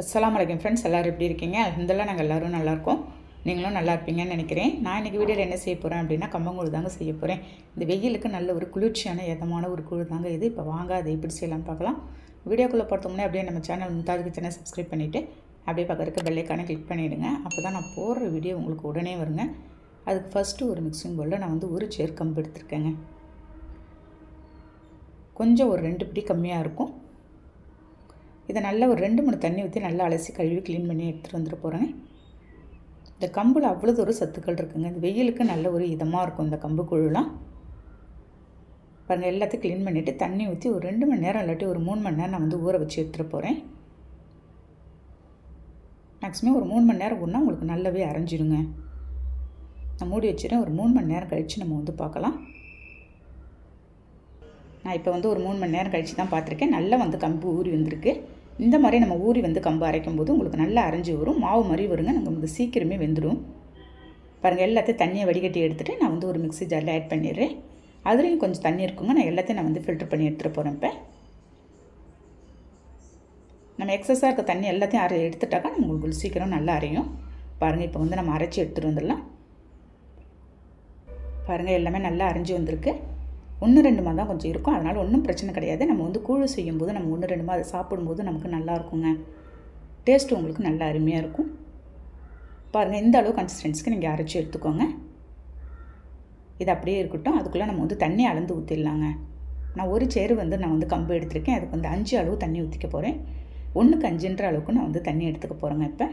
அஸ்லாம் வலைக்கம் ஃப்ரெண்ட்ஸ் எல்லோரும் எப்படி இருக்கீங்க? அலமதுல்லா நாங்கள் எல்லோரும் நல்லாயிருக்கோம் நீங்களும் நல்லா இருப்பீங்கன்னு நினைக்கிறேன். நான் இன்றைக்கி வீடியோவில் என்ன செய்ய போகிறேன் அப்படின்னா கம்பங்கூழ் தாங்க செய்ய போகிறேன் இந்த வெயிலுக்கு நல்ல ஒரு குளிர்ச்சியான இதமான ஒரு கூழ் தாங்க இது. இப்போ வாங்க அதை எப்படி செய்யலாம்னு பார்க்கலாம். வீடியோக்குள்ளே பார்த்த முன்னே அப்படியே நம்ம சேனல் முந்தாதுக்கு சேனல் சப்ஸ்கிரைப் பண்ணிவிட்டு அப்படியே பக்கத்துக்கு பெல்லைக்கான கிளிக் பண்ணிவிடுங்க அப்போ தான் நான் போடுற வீடியோ உங்களுக்கு உடனே வருங்க. அதுக்கு ஃபஸ்ட்டு ஒரு மிக்சிங் பவுலில் நான் வந்து ஒரு சேர் கம்பு எடுத்திருக்கேங்க. கொஞ்சம் ஒரு ரெண்டு பிடி கம்மியாக இருக்கும். இதை நல்லா ஒரு ரெண்டு மூணு தண்ணி ஊற்றி நல்லா அலசி கழுவி க்ளீன் பண்ணி எடுத்துகிட்டு வந்துட்டு போகிறேன் இந்த கம்பில் அவ்வளோ ஒரு சத்துக்கள் இருக்குங்க. இந்த வெயிலுக்கு நல்ல ஒரு இதமாக இருக்கும் இந்த கம்பு குழுலாம். பாருங்கள் எல்லாத்தையும் க்ளீன் பண்ணிவிட்டு தண்ணி ஊற்றி ஒரு ரெண்டு மணி நேரம் இல்லாட்டி ஒரு மூணு மணி நேரம் நான் வந்து ஊற வச்சு எடுத்துகிட்டு போகிறேன் மேக்ஸிமம் ஒரு மூணு மணி நேரம் ஊறினா உங்களுக்கு நல்லாவே அரைஞ்சிடுங்க நான் மூடி வச்சுட்டேன். ஒரு மூணு மணி நேரம் கழித்து நம்ம வந்து பார்க்கலாம். நான் இப்போ வந்து ஒரு மூணு மணி நேரம் கழித்து தான் பார்த்துருக்கேன். நல்லா வந்து கம்பு ஊறி வந்திருக்கு. இந்த மாதிரி நம்ம ஊறி வந்து கம்பு அரைக்கும் போது உங்களுக்கு நல்லா அரைஞ்சி வரும். மாவு மாதிரி வருங்க. நாங்கள் வந்து சீக்கிரமே வெந்துடும் பாருங்கள் எல்லாத்தையும் தண்ணியை வடிகட்டி எடுத்துகிட்டு நான் வந்து ஒரு மிக்ஸி ஜாரில் ஆட் பண்ணிடுறேன். அதுலேயும் கொஞ்சம் தண்ணி இருக்குங்க. நான் எல்லாத்தையும் நான் வந்து ஃபில்டர் பண்ணி எடுத்துகிட்டு போகிறேன் இப்போ. நம்ம எக்ஸஸாக இருக்க தண்ணி எல்லாத்தையும் அரை எடுத்துட்டாக்கா உங்களுக்கு சீக்கிரம் நல்லா அரையும். பாருங்கள் இப்போ வந்து நம்ம அரைச்சி எடுத்துகிட்டு வந்துடலாம். பாருங்கள் எல்லாமே நல்லா அரைஞ்சி வந்திருக்கு. ஒன்று ரெண்டுமா தான் கொஞ்சம் இருக்கும். அதனால் ஒன்றும் பிரச்சனை கிடையாது. நம்ம வந்து கூழ் செய்யும்போது நம்ம ஒன்று ரெண்டுமா அதை சாப்பிடும்போது நமக்கு நல்லா இருக்குங்க. டேஸ்ட்டு உங்களுக்கு நல்லா அருமையாக இருக்கும். பாருங்கள் இந்த அளவு கன்சிஸ்டன்ஸுக்கு நீங்கள் அரைச்சி எடுத்துக்கோங்க. இது அப்படியே இருக்கட்டும். அதுக்குள்ளே நம்ம வந்து தண்ணி அளந்து ஊற்றிடலாங்க நான் ஒரு சேரு வந்து நான் வந்து கம்பு எடுத்திருக்கேன். அதுக்கு வந்து அஞ்சு அளவு தண்ணி ஊற்றிக்க போகிறேன் ஒன்றுக்கு அஞ்சுன்ற அளவுக்கு நான் வந்து தண்ணி எடுத்துக்க போகிறேங்க இப்போ.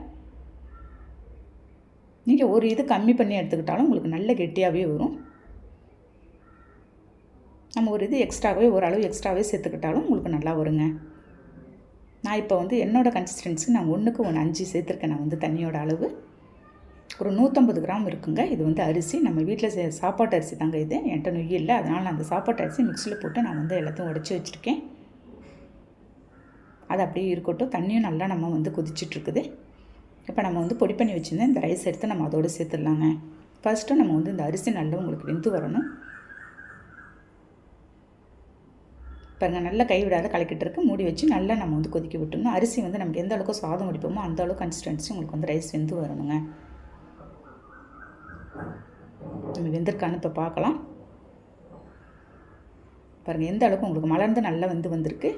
நீங்கள் ஒரு இது கம்மி பண்ணி எடுத்துக்கிட்டாலும் உங்களுக்கு நல்ல கெட்டியாகவே வரும். நம்ம ஒரு இது எக்ஸ்ட்ராவே ஓரளவு எக்ஸ்ட்ராவே சேர்த்துக்கிட்டாலும் உங்களுக்கு நல்லா வருங்க. நான் இப்போ வந்து என்னோடய கன்சிஸ்டன்சி நான் ஒன்றுக்கு ஒன்று அஞ்சு சேர்த்துருக்கேன். நான் வந்து தண்ணியோட அளவு. ஒரு நூற்றம்பது கிராம் இருக்குங்க. இது வந்து அரிசி. நம்ம வீட்டில் சே சாப்பாட்டு அரிசி தாங்க இது. என்கிட்ட நொய் இல்லை. அதனால் நான் அந்த சாப்பாட்டு அரிசி மிக்சியில் போட்டு நான் வந்து எல்லாத்தையும் உடச்சி வச்சுருக்கேன். அது அப்படியே இருக்கட்டும். தண்ணியும் நல்லா நம்ம வந்து கொதிச்சிட்ருக்குது. இப்போ நம்ம வந்து பொடி பண்ணி வச்சுருந்தேன் இந்த ரைஸ் எடுத்து நம்ம அதோடு சேர்த்துடலாங்க. ஃபஸ்ட்டு நம்ம வந்து இந்த அரிசி நல்லா உங்களுக்கு வெந்து வரணும். பாருங்கள் நல்லா கைவிடாத கலக்கிட்டு இருக்கு. மூடி வச்சு நல்லா நம்ம வந்து கொதிக்க விட்டோம்னா அரிசி வந்து நமக்கு எந்த அளவுக்கு சாதம் குடிப்போமோ அந்த அளவுக்கு கன்சிஸ்டன்சி உங்களுக்கு வந்து ரைஸ் வெந்து வரணுங்க. நம்ம வெந்திருக்கான்னு இப்போ பார்க்கலாம். பாருங்கள் எந்த அளவுக்கு உங்களுக்கு மலர்ந்து நல்லா வந்து வந்திருக்கு.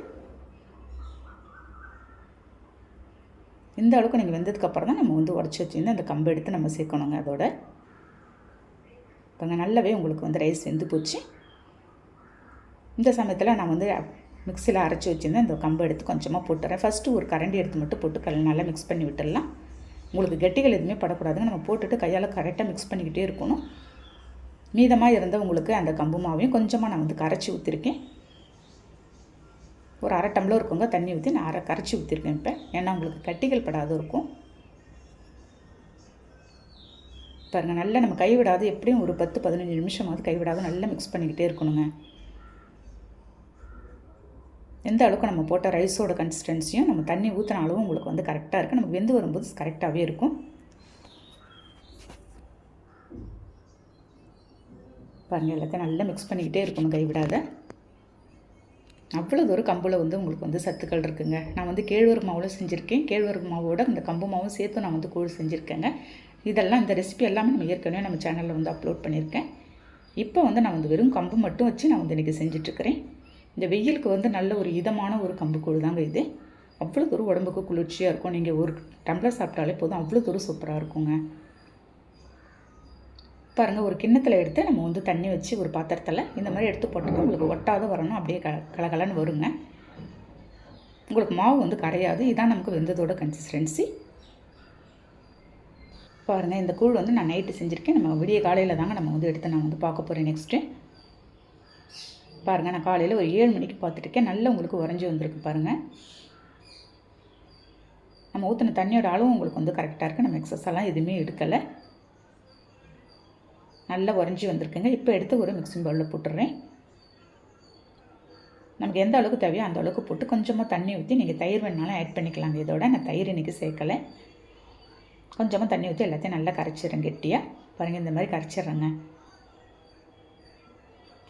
இந்த அளவுக்கு நீங்கள் வெந்ததுக்கப்புறம் தான் நம்ம வந்து உடச்சி வச்சுருந்து அந்த கம்பு எடுத்து நம்ம சேர்க்கணுங்க அதோட. பாருங்கள் நல்லாவே உங்களுக்கு வந்து ரைஸ் வெந்து போச்சு. இந்த சமயத்தில் நான் வந்து மிக்சியில் அரைச்சி வச்சுருந்தேன். இந்த கம்பு எடுத்து கொஞ்சமாக போட்டுறேன். ஃபஸ்ட்டு ஒரு கரண்டி எடுத்து மட்டும் போட்டு கல் நல்லா மிக்ஸ் பண்ணி விட்டுடலாம். உங்களுக்கு கெட்டிகள் எதுவுமே படக்கூடாதுங்க. நம்ம போட்டுட்டு கையால் கரெக்டாக மிக்ஸ் பண்ணிக்கிட்டே இருக்கணும். மீதமாக இருந்த உங்களுக்கு அந்த கம்பு மாவையும் கொஞ்சமாக நான் வந்து கரைச்சி ஊற்றிருக்கேன் ஒரு அரை டம்ளர் இருக்குங்க. தண்ணி ஊற்றி நான் அரை கரைச்சி ஊற்றிருக்கேன் இப்போ. ஏன்னா உங்களுக்கு கட்டிகள் படாத இருக்கும். பாருங்கள் நல்லா நம்ம கைவிடாது. எப்படியும் ஒரு பத்து பதினஞ்சு நிமிஷமாவது கைவிடாது. நல்லா மிக்ஸ் பண்ணிக்கிட்டே இருக்கணுங்க. எந்த அளவுக்கு நம்ம போட்ட ரைஸோட கன்சிஸ்டன்சியும் நம்ம தண்ணி ஊற்றின அளவும் உங்களுக்கு வந்து கரெக்டாக இருக்குது நமக்கு வெந்து வரும்போது கரெக்டாகவே இருக்கும். பாருங்கள் எல்லாத்தையும் நல்லா மிக்ஸ் பண்ணிக்கிட்டே இருக்கணும் கைவிடாத. அவ்வளோ தூரம் கம்பில் வந்து உங்களுக்கு வந்து சத்துக்கள் இருக்குங்க. நான் வந்து கேழ்வரகு மாவில் செஞ்சுருக்கேன். கேழ்வரகு மாவோட இந்த கம்பு மாவும் சேர்த்து நான் வந்து கூழ் செஞ்சுருக்கேங்க. இதெல்லாம் இந்த ரெசிபி எல்லாமே நம்ம ஏற்கனவே நம்ம சேனலில் வந்து அப்லோட் பண்ணியிருக்கேன். இப்போ வந்து நான் வந்து வெறும் கம்பு மட்டும் வச்சு நான் வந்து இன்றைக்கி செஞ்சிட்ருக்கிறேன் இந்த வெயிலுக்கு வந்து நல்ல ஒரு இதமான ஒரு கம்புக்கூழ் தாங்க இது. அவ்வளோ தூரம் உடம்புக்கு குளிர்ச்சியாக இருக்கும். நீங்கள் ஒரு டம்ளர் சாப்பிட்டாலே போதும். அவ்வளோ தூரம் சூப்பராக இருக்குங்க. பாருங்கள் ஒரு கிண்ணத்தில் எடுத்து நம்ம வந்து தண்ணி வச்சு ஒரு பாத்திரத்தில் இந்த மாதிரி எடுத்து போட்டோம்னா உங்களுக்கு ஒட்டாத வரணும். அப்படியே க கலகலன்னு வருங்க. உங்களுக்கு மாவு வந்து கரையாது. இதான் நமக்கு வெந்ததோட கன்சிஸ்டன்சி பாருங்கள் இந்த கூழ் வந்து நான் நைட்டு செஞ்சுருக்கேன். நம்ம விடிய காலையில் தாங்க நம்ம வந்து எடுத்து நான் வந்து பார்க்க போகிறேன் நெக்ஸ்ட்டு பாருங்கள் நான் காலையில் ஒரு ஏழு மணிக்கு பார்த்துட்டுருக்கேன். நல்லா உங்களுக்கு உறைஞ்சி வந்திருக்கு பாருங்கள் நம்ம ஊற்றின தண்ணியோட அளவும் உங்களுக்கு வந்து கரெக்டாக இருக்குது நம்ம எக்ஸஸ் எல்லாம் எதுவுமே எடுக்கலை. நல்லா உறைஞ்சி வந்திருக்குங்க. இப்போ எடுத்து ஒரு மிக்சிங் பவுலில் போட்டுடுறேன் நமக்கு எந்த அளவுக்கு தேவையோ அந்த அளவுக்கு போட்டு கொஞ்சமாக தண்ணி ஊற்றி நீங்கள் தயிர் வேணாலும் ஆட் பண்ணிக்கலாங்க. இதோட நான் தயிர் இன்றைக்கி சேர்க்கலை. கொஞ்சமாக தண்ணி ஊற்றி எல்லாத்தையும் நல்லா கரைச்சிடுறேன் கெட்டியாக பாருங்கள் இந்த மாதிரி கரைச்சிட்றேங்க.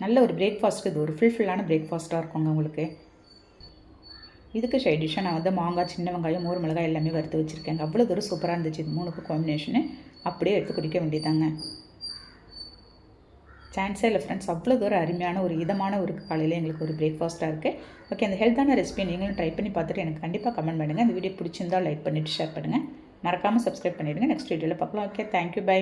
நல்ல ஒரு பிரேக்ஃபாஸ்ட் இது ஒரு ஃபுல்ஃபில்லான பிரேக்ஃபாஸ்ட்டாக இருக்குங்க உங்களுக்கு. இதுக்கு சைட் நான் வந்து மாங்காய் சின்ன வெங்காயம் மோர் மிளகாய் எல்லாமே வறுத்து வச்சுருக்கேங்க. அவ்வளோ தூரம் சூப்பராக இருந்துச்சு. இது மூணுக்கு காம்பினேஷனு அப்படியே எடுத்து குடிக்க வேண்டியதாங்க சான்ஸே இல்லை ஃப்ரெண்ட்ஸ் அவ்வளோ தூரம் அருமையான ஒரு இதமான ஒரு காலையில் எங்களுக்கு ஒரு பிரேக்ஃபாஸ்ட்டாக இருக்குது ஓகே அந்த ஹெல்த்தான ரெசிபி நீங்களும் ட்ரை பண்ணி பார்த்துட்டு எனக்கு கண்டிப்பாக கமெண்ட் பண்ணுங்கள் இந்த வீடியோ பிடிச்சிருந்தால் லைக் பண்ணிவிட்டு ஷேர் பண்ணுங்கள் மறக்காமல் சப்ஸ்கிரைப் பண்ணிவிடுங்க நெக்ஸ்ட் வீடியோவில் பார்க்கலாம். Okay thank you bye